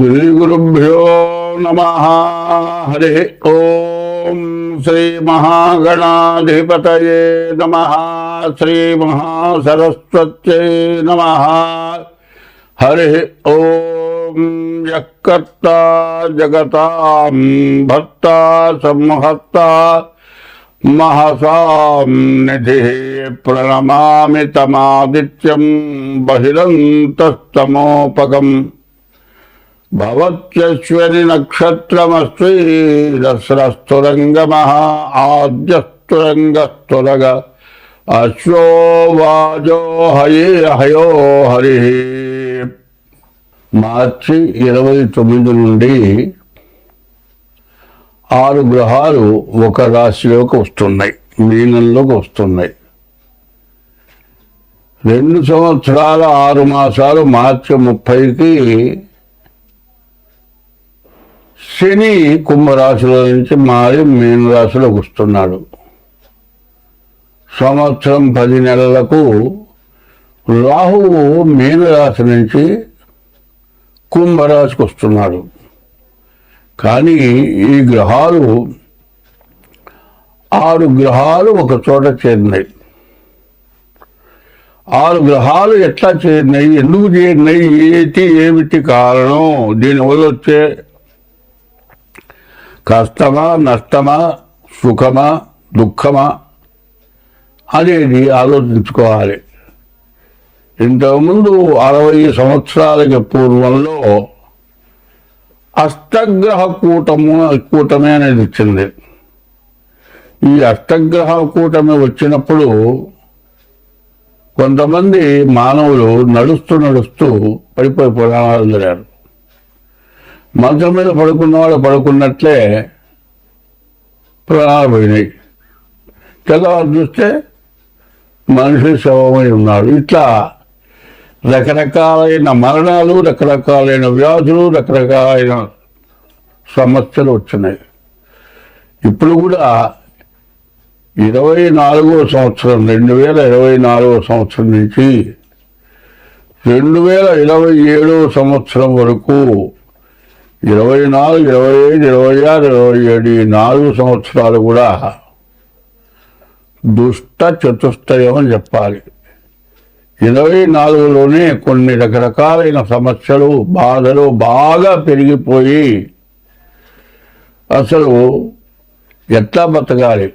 श्रीगुरुभ्यो नमः। हरिः ॐ श्रीमहागणाधिपतये नमः। श्रीमहासरस्वत्यै नमः। हरे ॐ यक्कर्ता जगता भक्ता समहत्ता महसां निधि प्रणमामि तमादित्यं बहिरन्तस्तमोपकम् భవత్యశ్వరి మహా దసరస్తురంగమ ఆద్యస్తురంగస్తురగ అశ్వో వాజో హయే హయో హరి మార్చి ఇరవై తొమ్మిది నుండి ఆరు గ్రహాలు ఒక రాశిలోకి వస్తున్నాయి మీనంలోకి వస్తున్నాయి. రెండు సంవత్సరాల ఆరు మాసాలు మార్చి ముప్పైకి శని కుంభరాశిలో నుంచి మారి మీనరాశిలోకి వస్తున్నాడు. సంవత్సరం పది నెలలకు రాహువు మీనరాశి నుంచి కుంభరాశికి వస్తున్నాడు. కానీ ఈ గ్రహాలు ఆరు గ్రహాలు ఒక చోట చేరినాయి. ఆరు గ్రహాలు ఎట్లా చేరినాయి? ఎందుకు చేరినాయి? ఏటి? ఏమిటి కారణం? దీనివల్ల వచ్చే కష్టమా నష్టమా సుఖమా దుఃఖమా? అనేది ఆలోచించుకోవాలి. ఇంతకుముందు అరవై సంవత్సరాలకి పూర్వంలో అష్టగ్రహ కూటము కూటమి అనేది వచ్చింది ఈ అష్టగ్రహ కూటమి వచ్చినప్పుడు కొంతమంది మానవులు నడుస్తూ నడుస్తూ పడిపోయి పురాణాలు జరిగారు మంచం మీద పడుకున్న వాళ్ళు పడుకున్నట్లే ప్రాణాలు పోయినాయి. తెల్లవారు చూస్తే మనిషి శవమై ఉన్నాడు. ఇట్లా రకరకాలైన మరణాలు రకరకాలైన వ్యాధులు రకరకాలైన సమస్యలు వచ్చినాయి. ఇప్పుడు కూడా ఇరవై నాలుగో సంవత్సరం రెండు వేల ఇరవై నాలుగో సంవత్సరం నుంచి రెండు వేల ఇరవై ఏడో సంవత్సరం వరకు ఇరవై నాలుగు ఇరవై ఐదు ఇరవై ఆరు ఇరవై ఏడు ఈ నాలుగు సంవత్సరాలు కూడా దుష్ట చతుష్టయం అని చెప్పాలి. ఇరవై నాలుగులోనే కొన్ని రకరకాలైన సమస్యలు బాధలు బాగా పెరిగిపోయి అసలు ఎట్లా బతకాలి?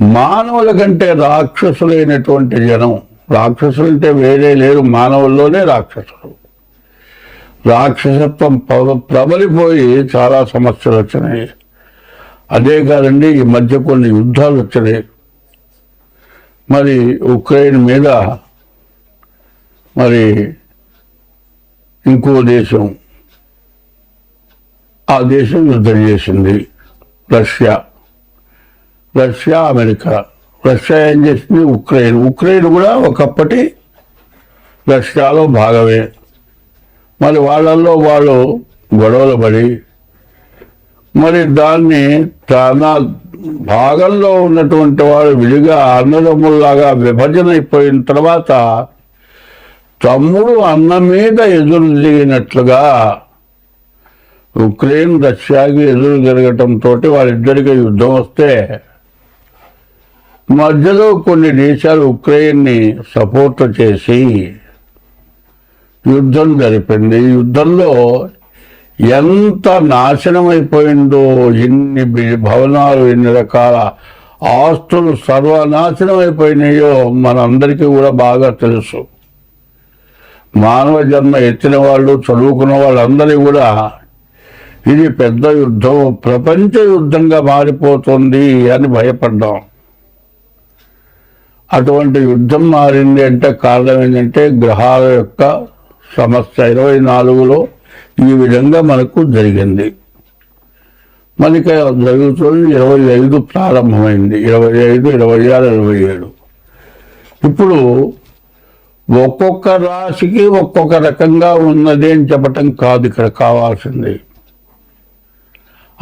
మానవుల కంటే రాక్షసులైనటువంటి జనం రాక్షసులు అంటే వేరే లేరు మానవుల్లోనే రాక్షసులు. రాక్షసత్వం ప్రబలిపోయి చాలా సమస్యలు వచ్చినాయి. అదే కాదండి ఈ మధ్య కొన్ని యుద్ధాలు వచ్చినాయి. మరి ఉక్రెయిన్ మీద మరి ఇంకో దేశం ఆ దేశం యుద్ధం చేసింది. రష్యా. Russia America. రష్యా ఏం చేసింది? ఉక్రెయిన్. ఉక్రెయిన్ కూడా ఒకప్పటి రష్యాలో భాగమే. మరి వాళ్ళల్లో వాళ్ళు గొడవలు పడి మరి దాన్ని తన భాగంలో ఉన్నటువంటి వాడు విడిగా అన్నదమ్ముల్లాగా విభజన అయిపోయిన తర్వాత తమ్ముడు అన్న మీద ఎదురు తిరిగినట్లుగా ఉక్రెయిన్ రష్యాకి ఎదురు తిరగటంతో వాళ్ళిద్దరికి యుద్ధం వస్తే మధ్యలో కొన్ని దేశాలు ఉక్రెయిన్ని సపోర్ట్ చేసి యుద్ధం జరిపింది. ఈ యుద్ధంలో ఎంత నాశనం అయిపోయిందో ఎన్ని భవనాలు ఎన్ని రకాల ఆస్తులు సర్వనాశనం అయిపోయినాయో మనందరికీ కూడా బాగా తెలుసు. మానవ జన్మ ఎత్తిన వాళ్ళు చదువుకున్న వాళ్ళందరూ కూడా ఇది పెద్ద యుద్ధం ప్రపంచ యుద్ధంగా మారిపోతుంది అని భయపడ్డాం. అటువంటి యుద్ధం మారింది అంటే కారణం ఏంటంటే గ్రహాల యొక్క సమస్య ఇరవై నాలుగులో ఈ విధంగా మనకు జరిగింది. మనకి జరుగుతుంది ఇరవై ఐదు ప్రారంభమైంది. ఇరవై ఐదు ఇరవై ఆరు ఇరవై ఏడు. ఇప్పుడు ఒక్కొక్క రాశికి ఒక్కొక్క రకంగా ఉన్నది అని చెప్పటం కాదు ఇక్కడ కావాల్సింది.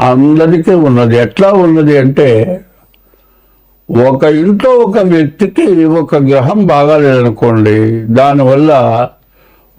అందరికీ ఉన్నది. ఎట్లా ఉన్నది అంటే ఒక ఇంట్లో ఒక వ్యక్తికి ఒక గ్రహం బాగాలేదనుకోండి దానివల్ల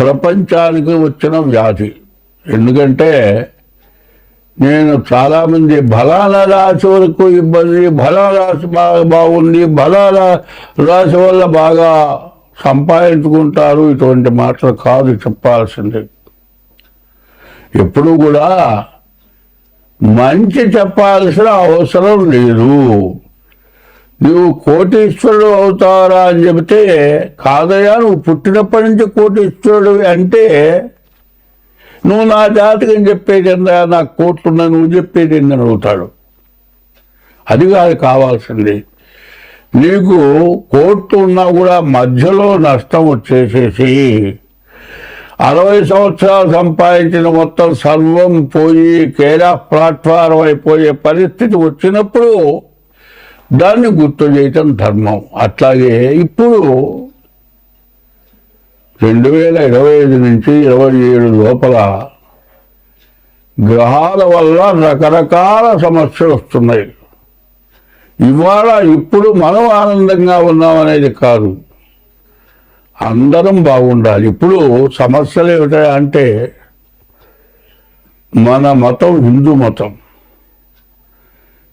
ప్రపంచానికి వచ్చిన వ్యాధి. ఎందుకంటే నేను చాలామంది బలాల రాశి వరకు ఇబ్బంది బలాల రాశి బాగా బాగుంది బలాల రాశి వల్ల బాగా సంపాదించుకుంటారు. ఇటువంటి మాటలు కాదు చెప్పాల్సింది. ఎప్పుడు కూడా మంచి చెప్పాల్సిన అవసరం లేదు. నువ్వు కోటీశ్వరుడు అవుతారా అని చెబితే కాదయా నువ్వు పుట్టినప్పటి నుంచి కోటీశ్వరుడు అంటే నువ్వు నా జాతకం చెప్పేది ఏందా నాకు కోట్లున్నా నువ్వు చెప్పేది ఏందని అవుతాడు. అది కాదు కావాల్సింది. నీకు కోట్లు ఉన్నా కూడా మధ్యలో నష్టం వచ్చేసేసి అరవై సంవత్సరాలు సంపాదించిన మొత్తం సర్వం పోయి కేరా ప్లాట్ఫారం అయిపోయే పరిస్థితి వచ్చినప్పుడు దాన్ని గుర్తు చేయటం ధర్మం. అట్లాగే ఇప్పుడు రెండు వేల ఇరవై ఐదు నుంచి ఇరవై ఏడు లోపల గ్రహాల వల్ల రకరకాల సమస్యలు వస్తున్నాయి. ఇవాళ ఇప్పుడు మనం ఆనందంగా ఉన్నామనేది కాదు. అందరం బాగుండాలి. ఇప్పుడు సమస్యలు ఏమిటంటే మన మతం హిందూ మతం.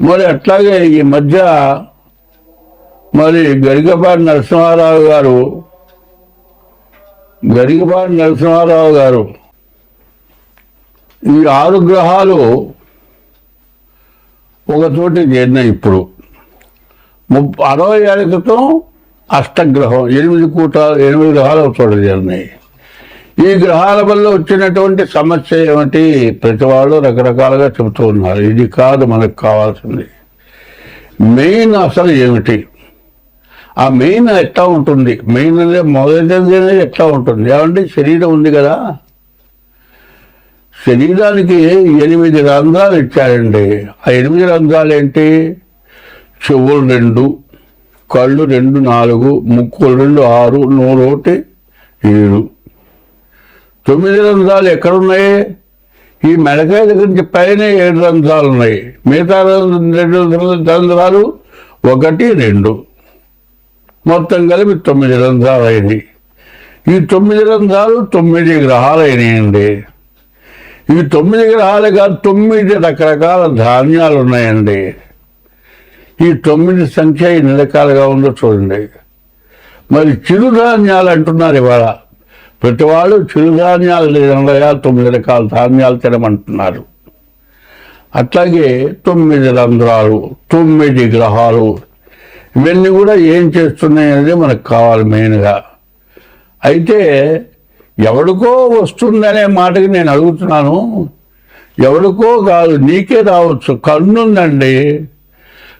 మరి అట్లాగే ఈ మధ్య మరి గరికపాటి నరసింహారావు గారు గరికపాటి నరసింహారావు గారు ఈ ఆరు గ్రహాలు ఒక చోట చేరినాయి ఇప్పుడు. ముప్పై అరవై ఏళ్ళ క్రితం అష్టగ్రహం ఎనిమిది కూట ఎనిమిది గ్రహాలు ఒక చోట చేరినాయి. ఈ గ్రహాల వల్ల వచ్చినటువంటి సమస్య ఏమిటి? ప్రతి వాళ్ళు రకరకాలుగా చెబుతూ ఉన్నారు. ఇది కాదు మనకు కావాల్సింది. మెయిన్ అసలు ఏమిటి? ఆ మెయిన్ ఎట్లా ఉంటుంది? మెయిన్ అనేది మొదటిది అనేది ఎట్లా ఉంటుంది? ఏమంటే శరీరం ఉంది కదా. శరీరానికి ఎనిమిది రంధ్రాలు ఇచ్చారండి. ఆ ఎనిమిది రంధ్రాలు ఏంటి? చెవులు రెండు కళ్ళు రెండు నాలుగు ముక్కులు రెండు ఆరు నూరు ఒకటి ఏడు. తొమ్మిది రంధ్రాలు ఎక్కడున్నాయి? ఈ మెడకాయ దగ్గర నుంచి పైన ఏడు రంధ్రాలు ఉన్నాయి. మిగతా రెండు రంధ్రాలు ఒకటి రెండు. మొత్తం కలిపి తొమ్మిది రంధ్రాలు అయినాయి ఈ తొమ్మిది రంధ్రాలు తొమ్మిది గ్రహాలు అయినాయండి ఈ తొమ్మిది గ్రహాలుగా తొమ్మిది రకరకాల ధాన్యాలు ఉన్నాయండి ఈ తొమ్మిది సంఖ్య ఎన్ని రకాలుగా ఉందో చూడండి. మరి చిరుధాన్యాలు అంటున్నారు ఇవాళ. ప్రతివాడు చిరుధాన్యాలు లేదనగా తొమ్మిది రకాల ధాన్యాలు తినమంటున్నారు. అట్లాగే తొమ్మిది రంధ్రాలు తొమ్మిది గ్రహాలు ఇవన్నీ కూడా ఏం చేస్తున్నాయి అనేది మనకు కావాలి మెయిన్గా. అయితే ఎవడికో వస్తుందనే మాటకి నేను అడుగుతున్నాను. ఎవడికో కాదు నీకే రావచ్చు. కన్నుందండి.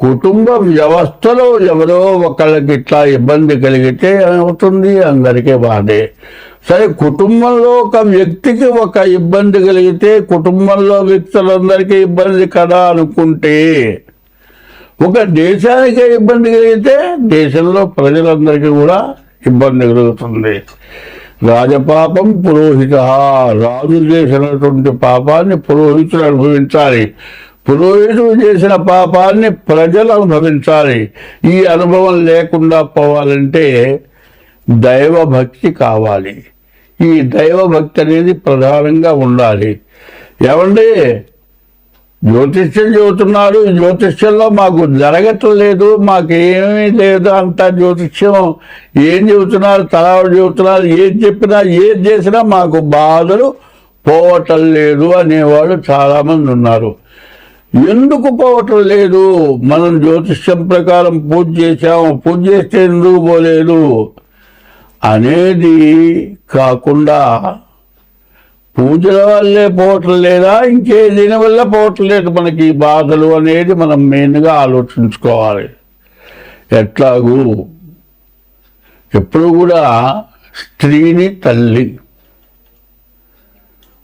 కుటుంబ వ్యవస్థలో ఎవరో ఒకళ్ళకి ఇట్లా ఇబ్బంది కలిగితే ఏమవుతుంది? అందరికీ బాధే. సరే కుటుంబంలో ఒక వ్యక్తికి ఒక ఇబ్బంది కలిగితే కుటుంబంలో వ్యక్తులందరికీ ఇబ్బంది కదా అనుకుంటే ఒక దేశానికే ఇబ్బంది కలిగితే దేశంలో ప్రజలందరికీ కూడా ఇబ్బంది కలుగుతుంది. రాజపాపం పురోహిత. రాజు చేసినటువంటి పాపాన్ని పురోహితులు అనుభవించాలి. పురోహితుడు చేసిన పాపాన్ని ప్రజలు అనుభవించాలి. ఈ అనుభవం లేకుండా పోవాలంటే దైవభక్తి కావాలి. ఈ దైవభక్తి అనేది ప్రధానంగా ఉండాలి. ఏమండి? జ్యోతిష్యం చెబుతున్నారు జ్యోతిష్యంలో మాకు జరగట్లేదు మాకేమీ లేదు అంత జ్యోతిష్యం. ఏం చెబుతున్నారు? తలాడు చెబుతున్నారు. ఏం చెప్పినా ఏం చేసినా మాకు బాధలు పోవటం లేదు అనేవాళ్ళు చాలామంది ఉన్నారు. ఎందుకు పోవటం లేదు? మనం జ్యోతిష్యం ప్రకారం పూజ చేశాము. పూజ చేస్తే ఎందుకు పోలేదు? అనేది కాకుండా పూజల వల్లే పోవటం లేదా? ఇంకే దీని వల్ల పోవటం లేదు మనకి. ఈ బాధలు అనేది మనం మెయిన్గా ఆలోచించుకోవాలి. ఎట్లాగూ? ఎప్పుడు కూడా స్త్రీని తల్లి.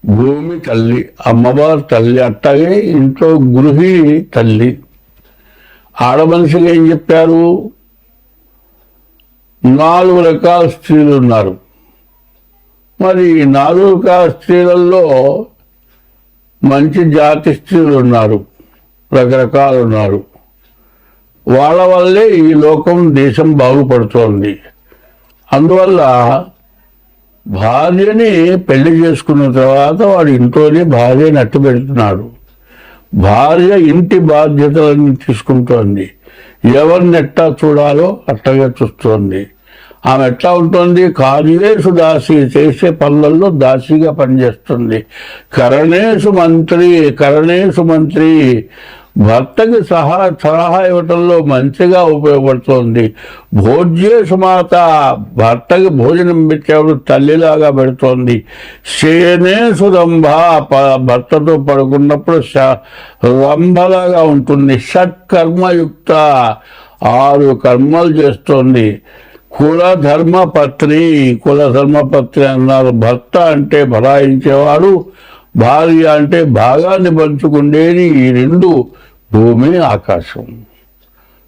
భూమి తల్లి అమ్మవారు తల్లి అట్టగే ఇంట్లో గృహిణి తల్లి. ఆడమనిషికి ఏం చెప్పారు? నాలుగు రకాల స్త్రీలు ఉన్నారు. మరి నాలుగు రకాల స్త్రీలలో మంచి జాతి స్త్రీలు ఉన్నారు. రకరకాలు ఉన్నారు. వాళ్ళ వల్లే ఈ లోకం దేశం బాగుపడుతోంది. అందువల్ల భార్యని పెళ్ళి చేసుకున్న తర్వాత వాడు ఇంట్లోనే భార్యని అట్టు పెడుతున్నాడు. భార్య ఇంటి బాధ్యతలను తీసుకుంటోంది. ఎవరిని ఎట్టా చూడాలో అట్టగా చూస్తోంది. ఆమె ఎట్లా ఉంటుంది? కార్యేషు దాసి చేసే పనులలో దాసిగా పనిచేస్తుంది. కరణేషు మంత్రి కరణేషు మంత్రి భర్తకి సహా సలహా ఇవ్వటంలో మంచిగా ఉపయోగపడుతోంది. భోజ్యేషుమాత భర్తకి భోజనం పెట్టేవాడు తల్లిలాగా పెడుతోంది. శయనేషు సురంభ ప- భర్తతో పడుకున్నప్పుడు రంభలాగా ఉంటుంది. షట్కర్మయుక్త ఆరు కర్మలు చేస్తోంది. కులధర్మపత్రి కులధర్మపత్రి అన్నారు. భర్త అంటే బలాయించేవాడు భార్య అంటే భాగాన్ని పంచుకుండేది ఈ రెండు భూమి ఆకాశం.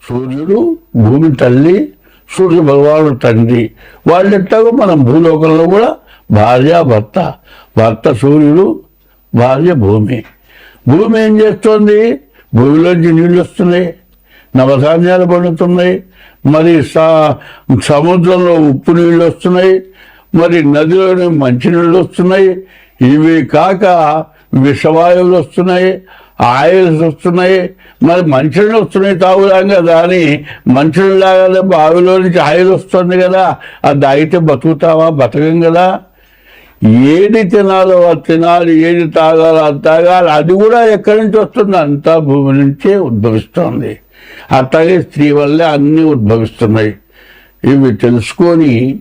సూర్యుడు భూమి తల్లి సూర్య భగవానుడు తండ్రి. వాళ్ళెట్టాగో మనం భూలోకంలో కూడా భార్య భర్త భర్త సూర్యుడు భార్య భూమి. భూమి ఏం చేస్తోంది? భూమిలోంచి నీళ్ళు వస్తున్నాయి నవధాన్యాలు పండుతున్నాయి మరి సా- సముద్రంలో ఉప్పు నీళ్ళు వస్తున్నాయి మరి నదిలోని మంచినీళ్ళు వస్తున్నాయి ఇవి కాక విషవాయువులు వస్తున్నాయి ఆయిల్స్ వస్తున్నాయి మరి మంచినీళ్ళు వస్తున్నాయి తాగుదాం కదా అని మంచినీళ్ళు లాగానే బావిలో నుంచి ఆయిల్ వస్తుంది కదా అది తాగితే బతుకుతావా? బతకం కదా. ఏది తినాలో అది తినాలి ఏది తాగాలో అది తాగాలి అది కూడా ఎక్కడి నుంచి వస్తుంది? అంతా భూమి నుంచే ఉద్భవిస్తుంది. అట్లాగే స్త్రీ వల్లే అన్నీ ఉద్భవిస్తున్నాయి. ఇవి తెలుసుకొని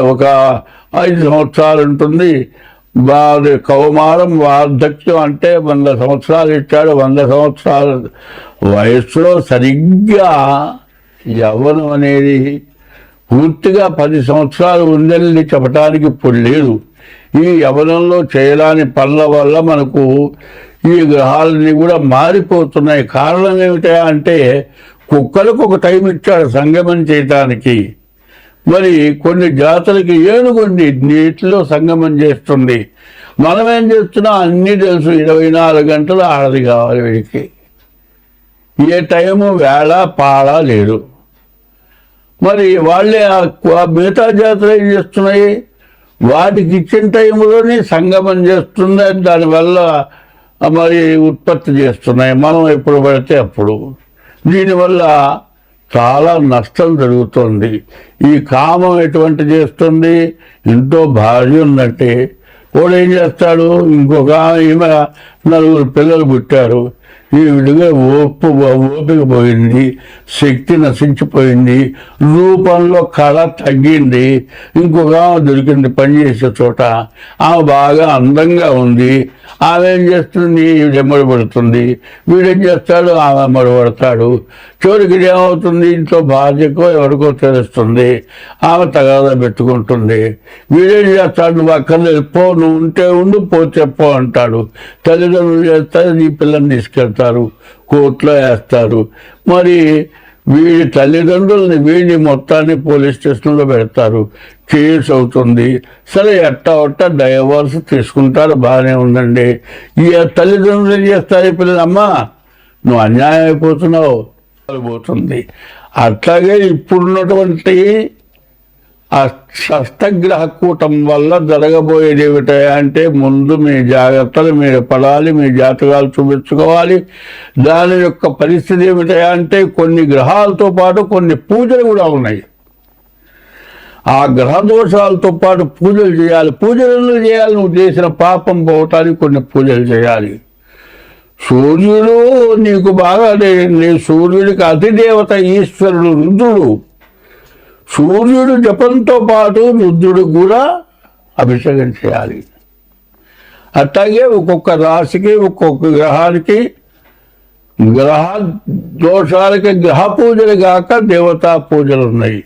ఒక ఐదు సంవత్సరాలు ఉంటుంది. వారి కౌమారం వార్ధక్యం అంటే వంద సంవత్సరాలు ఇచ్చాడు. వంద సంవత్సరాల వయస్సులో సరిగ్గా యవ్వనం అనేది పూర్తిగా పది సంవత్సరాలు ఉందని చెప్పడానికి ఇప్పుడు లేదు. ఈ యవనంలో చేయరాని పనుల వల్ల మనకు ఈ గ్రహాలన్నీ కూడా మారిపోతున్నాయి. కారణం ఏమిటా అంటే కుక్కలకు ఒక టైం ఇచ్చాడు సంగమం చేయటానికి. మరి కొన్ని జాతులకి ఏనుగుండి నీటిలో సంగమం చేస్తుంది. మనం ఏం చేస్తున్నా? అన్నీ తెలుసు. ఇరవై నాలుగు గంటలు ఆడది కావాలి వీడికి. ఏ టైము వేళ పాళ లేదు. మరి వాళ్ళే ఆ మిగతా జాతులు ఏం చేస్తున్నాయి? వాటికి ఇచ్చిన టైంలోనే సంగమం చేస్తుంది దానివల్ల మరి ఉత్పత్తి చేస్తున్నాయి. మనం ఎప్పుడు పడితే అప్పుడు. దీనివల్ల చాలా నష్టం జరుగుతుంది. ఈ కామం ఎటువంటి చేస్తుంది? ఇంట్లో భార్య ఉన్నట్టే వాడు ఏం చేస్తాడు? ఇంకొక ఈమె నలుగురు పిల్లలు పుట్టారు. ఈ విడిగా ఓపు ఓపిక పోయింది శక్తి నశించిపోయింది రూపంలో కళ తగ్గింది ఇంకొక ఆమె దొరికింది పనిచేసే చోట. ఆమె బాగా అందంగా ఉంది. ఆమె ఏం చేస్తుంది? ఈవిడ ఎమ్మడబడుతుంది వీడేం చేస్తాడు? ఆమె ఎమ్మడబడతాడు చివరికి ఏమవుతుంది? ఇంట్లో భార్యకో ఎవరికో తెలుస్తుంది. ఆమె తగాదా పెట్టుకుంటుంది. వీడేం చేస్తాడు? నువ్వు అక్కర్లేదు పో నువ్వు ఉంటే ఉండు పోతే పో అంటాడు. తల్లిదండ్రులు చేస్తారు నీ పిల్లని తీసుకెళ్తారు కోర్టులో వేస్తారు. మరి వీడి తల్లిదండ్రుల్ని వీడిని మొత్తాన్ని పోలీస్ స్టేషన్లో పెడతారు. కేసు అవుతుంది. సరే ఎట్టా ఒట్ట డైవర్స్ తీసుకుంటారు బాగానే ఉందండి. ఈ తల్లిదండ్రులు ఏం చేస్తారు ఈ నువ్వు అన్యాయం అయిపోతున్నావు. పోతుంది. అట్లాగే ఇప్పుడున్నటువంటి ఆ షష్టగ్రహ కూటం వల్ల జరగబోయేది ఏమిటా అంటే ముందు మీ జాగ్రత్తలు మీరు పడాలి మీ జాతకాలు చూపించుకోవాలి. దాని యొక్క పరిస్థితి ఏమిటా అంటే కొన్ని గ్రహాలతో పాటు కొన్ని పూజలు కూడా ఉన్నాయి. ఆ గ్రహ దోషాలతో పాటు పూజలు చేయాలి. పూజలు ఎందుకు చేయాలి? నువ్వు చేసిన పాపం పోవటానికి కొన్ని పూజలు చేయాలి. సూర్యుడు నీకు బాగా నీ సూర్యుడికి అతిదేవత ఈశ్వరుడు రుద్రుడు. సూర్యుడు జపంతో పాటు రుద్రుడు కూడా అభిషేకం చేయాలి. అట్లాగే ఒక్కొక్క రాశికి ఒక్కొక్క గ్రహానికి గ్రహ దోషాలకి గ్రహ పూజలు కాక దేవతా పూజలు ఉన్నాయి.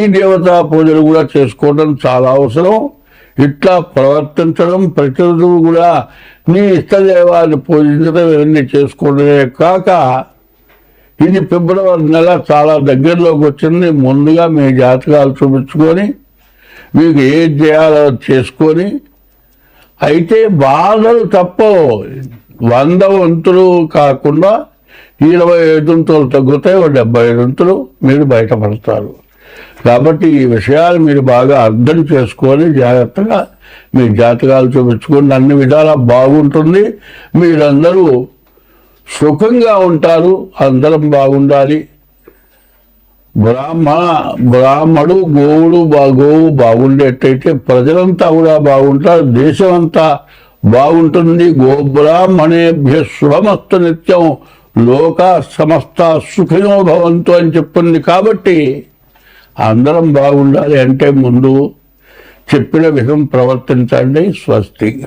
ఈ దేవతా పూజలు కూడా చేసుకోవడం చాలా అవసరం. ఇట్లా ప్రవర్తించడం ప్రతిరోజు కూడా నీ ఇష్టదేవాన్ని పూజించడం ఇవన్నీ చేసుకోవడమే కాక ఇది ఫిబ్రవరి నెల చాలా దగ్గరలోకి వచ్చింది. ముందుగా మీ జాతకాలు చూపించుకొని మీకు ఏం చేయాలో చేసుకొని అయితే బాధలు తప్పవు. వంద వంతులు కాకుండా ఇరవై ఐదు వంతులు తగ్గుతాయి ఓ డెబ్బై ఐదు వంతులు మీరు బయటపడతారు. కాబట్టి ఈ విషయాలు మీరు బాగా అర్థం చేసుకొని జాగ్రత్తగా మీ జాతకాలు చూపించుకోండి అన్ని విధాలా బాగుంటుంది. మీరందరూ సుఖంగా ఉంటారు. అందరం బాగుండాలి. బ్రాహ్మణ బ్రాహ్మడు గోవుడు బా- గోవు బాగుండేటైతే ప్రజలంతా కూడా బాగుంటారు. దేశం అంతా బాగుంటుంది. గోబ్రాహ్మణేభ్య శుభమస్తు నిత్యం. లోక సమస్త సుఖినో భవంతు అని చెప్పింది కాబట్టి అందరం బాగుండాలి అంటే ముందు చెప్పిన విధం ప్రవర్తించండి స్వస్తి.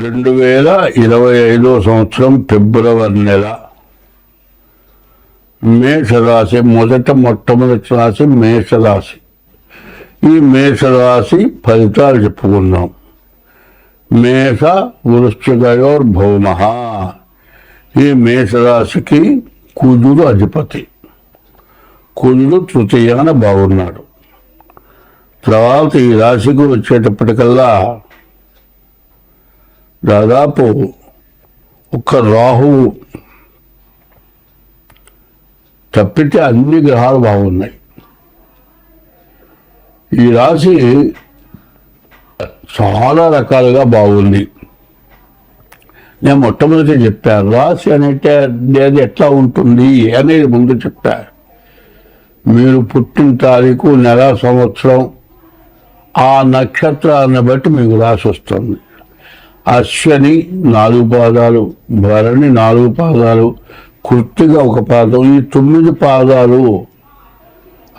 రెండు వేల ఇరవై ఐదో సంవత్సరం ఫిబ్రవరి నెల. మేషరాశి మొదట మొట్టమొదటి రాశి మేషరాశి. ఈ మేషరాశి ఫలితాలు చెప్పుకుందాం. మేష వృశ్చికయోర్ భౌమ ఈ మేషరాశికి కుజుడు అధిపతి. కుజుడు తృతీయాన బాగున్నాడు తర్వాత ఈ రాశికి వచ్చేటప్పటికల్లా దాదాపు ఒక్క రాహువు తప్పితే అన్ని గ్రహాలు బాగున్నాయి. ఈ రాశి చాలా రకాలుగా బాగుంది. నేను మొట్టమొదటి చెప్పాను రాశి అనేటే అది ఎట్లా ఉంటుంది అనేది ముందు చెప్పా. మీరు పుట్టిన తారీఖు నెల సంవత్సరం ఆ నక్షత్రాన్ని బట్టి మీకు రాసి వస్తుంది. అశ్వని నాలుగు పాదాలు భరణి నాలుగు పాదాలు కృత్తిగా ఒక పాదం ఈ తొమ్మిది పాదాలు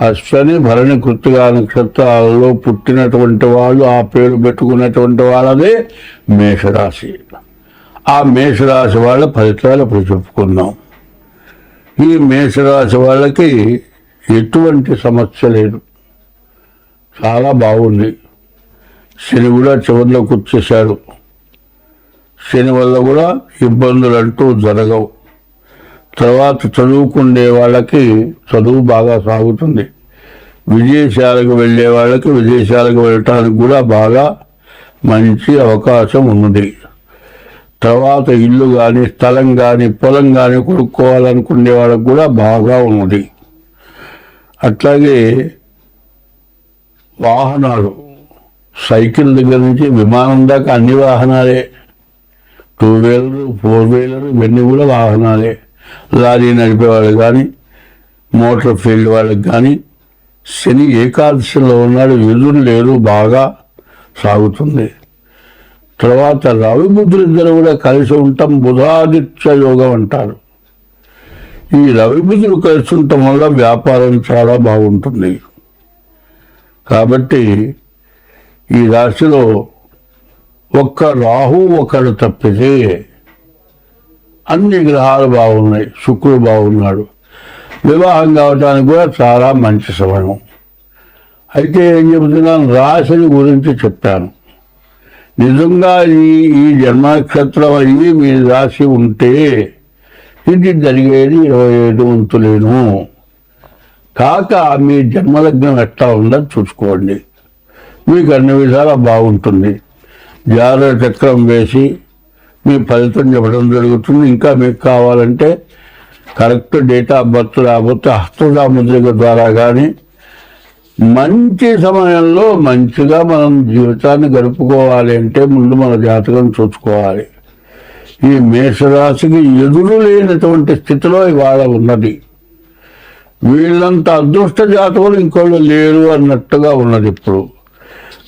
అశ్వని భరణి కృత్తిగా నక్షత్రాలలో పుట్టినటువంటి వాళ్ళు ఆ పేరు పెట్టుకున్నటువంటి వాళ్ళదే మేషరాశి. ఆ మేషరాశి వాళ్ళ ఫలితాలు ఇప్పుడు చెప్పుకుందాం. ఈ మేషరాశి వాళ్ళకి ఎటువంటి సమస్య లేదు. చాలా బాగుంది. శని కూడా చివరిలోకి వచ్చేసాడు శని వల్ల కూడా ఇబ్బందులు అంటూ జరగవు. తర్వాత చదువుకునే వాళ్ళకి చదువు బాగా సాగుతుంది. విదేశాలకు వెళ్ళే వాళ్ళకి విదేశాలకు వెళ్ళటానికి కూడా బాగా మంచి అవకాశం ఉన్నది. తర్వాత ఇల్లు కానీ స్థలం కానీ పొలం కానీ కొనుక్కోవాలనుకునే వాళ్ళకి కూడా బాగా ఉన్నది. అట్లాగే వాహనాలు. సైకిల్ దగ్గర నుంచి విమానం దాకా అన్ని వాహనాలే. టూ వీలర్ ఫోర్ వీలర్ ఇవన్నీ కూడా వాహనాలే. లారీ నడిపే వాళ్ళకి కానీ మోటార్ ఫీల్డ్ వాళ్ళకి కానీ శని ఏకాదశిలో ఉన్నాడు ఎదురు లేరు బాగా సాగుతుంది. తర్వాత రవి బుద్ధులు ఇద్దరు కూడా కలిసి ఉంటాం బుధాదిత్య యోగం అంటారు. ఈ రవి బుద్ధులు కలిసి ఉండటం వల్ల వ్యాపారం చాలా బాగుంటుంది. కాబట్టి ఈ రాశిలో ఒక్క రాహు ఒకడు తప్పితే అన్ని గ్రహాలు బాగున్నాయి శుక్రుడు బాగున్నాడు. వివాహం కావడానికి కూడా చాలా మంచి సమయం. అయితే ఏం చెబుతున్నాను? రాశిని గురించి చెప్పాను. నిజంగా ఈ ఈ జన్మనక్షత్రం అయ్యి మీ రాశి ఉంటే ఇది జరిగేది ఇరవై ఐదు వంతులేను. కాక మీ జన్మలగ్నం ఎట్లా ఉందని చూసుకోండి. మీకు అన్ని విధాలా బాగుంటుంది. జాతర చక్రం వేసి మీ ఫలితం చెప్పడం జరుగుతుంది. ఇంకా మీకు కావాలంటే కరెక్ట్ డేట్ ఆఫ్ బర్త్ రాకపోతే హస్తసాముద్రిక ద్వారా కానీ మంచి సమయంలో మంచిగా మనం జీవితాన్ని గడుపుకోవాలి అంటే ముందు మన జాతకం చూసుకోవాలి. ఈ మేషరాశికి ఎదురు లేనటువంటి స్థితిలో ఇవాళ ఉన్నది. వీళ్ళంత అదృష్ట జాతకులు ఇంకోళ్ళు లేరు అన్నట్టుగా ఉన్నది ఇప్పుడు.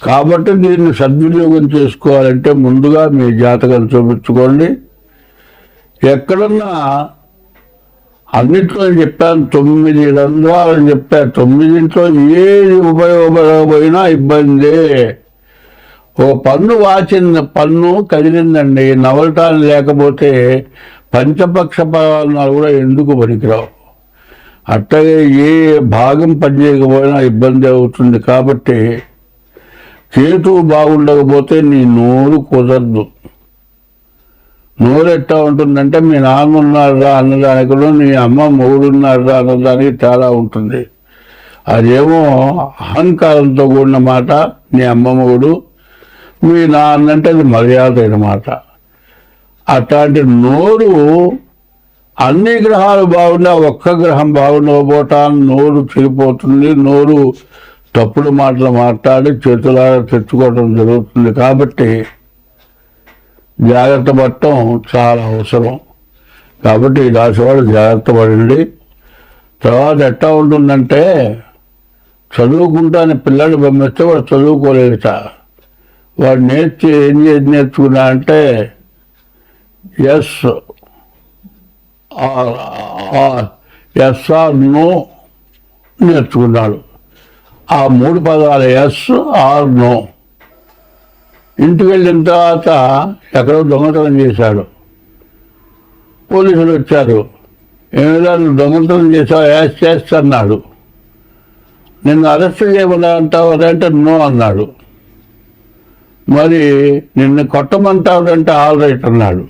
కాబట్టి దీన్ని సద్వినియోగం చేసుకోవాలంటే ముందుగా మీ జాతకం చూపించుకోండి. ఎక్కడన్నా అన్నింటిలో చెప్పాను తొమ్మిది రంధ్రాలని చెప్పాను తొమ్మిదింట్లో ఏది ఉపయోగపడకపోయినా ఇబ్బందే. ఓ పన్ను వాచింది పన్ను కదిలిందండి నవలటాలు లేకపోతే పంచపక్ష పదాలు కూడా ఎందుకు పనికిరావు? అట్టగే ఏ భాగం పనిచేయకపోయినా ఇబ్బంది అవుతుంది కాబట్టి చేతు బాగుండకపోతే నీ నోరు కుదరదు. నోరు ఎట్లా ఉంటుందంటే మీ నాన్న ఉన్నారా అన్నదానికి నీ అమ్మ మొగుడున్నారా అన్నదానికి తేడా ఉంటుంది. అదేమో అహంకారంతో కూడిన మాట నీ అమ్మ మొగుడు మీ నాన్నంటే అది మర్యాద అయిన మాట. అట్లాంటి నోరు అన్ని గ్రహాలు బాగున్నా ఒక్క గ్రహం బాగుండకపోవటాన్ని నోరు చెడిపోతుంది నోరు తప్పుడు మాటలు మాట్లాడి చేతులారా తెచ్చుకోవడం జరుగుతుంది. కాబట్టి జాగ్రత్త పడటం చాలా అవసరం. కాబట్టి ఈ రాశివాడు జాగ్రత్త పడండి. తర్వాత ఎట్లా ఉంటుందంటే చదువుకుంటానే పిల్లలు పంపిస్తే వాడు చదువుకోలేట వాడు నేర్చి ఏం చేసి నేర్చుకున్నా అంటే ఎస్ ఎస్ఆర్ నో నేర్చుకున్నాడు ఆ మూడు పదాలు ఎస్ ఆర్ నో ఇంటికి వెళ్ళిన తర్వాత ఎక్కడో దొంగతనం చేశాడు పోలీసులు వచ్చారు ఏమైనా నువ్వు దొంగతనం చేసావు యాస్ చేస్తున్నాడు నిన్ను అరెస్ట్ చేయమని అంటావు అంటే నో అన్నాడు మరి నిన్ను కొట్టమంటావుడంటే ఆల్ రైట్ అన్నాడు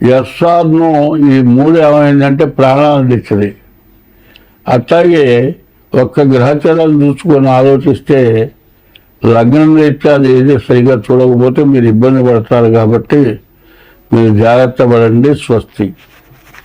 ఎస్ఆర్ను ఈ మూడు ఏమైందంటే ప్రాణాలను ఇచ్చింది అట్లాగే ఒక్క గ్రహచరాలు చూసుకొని ఆలోచిస్తే లగ్నం రీత్యా ఏది సరిగా చూడకపోతే మీరు ఇబ్బంది పడతారు కాబట్టి మీరు జాగ్రత్త పడండి స్వస్తి.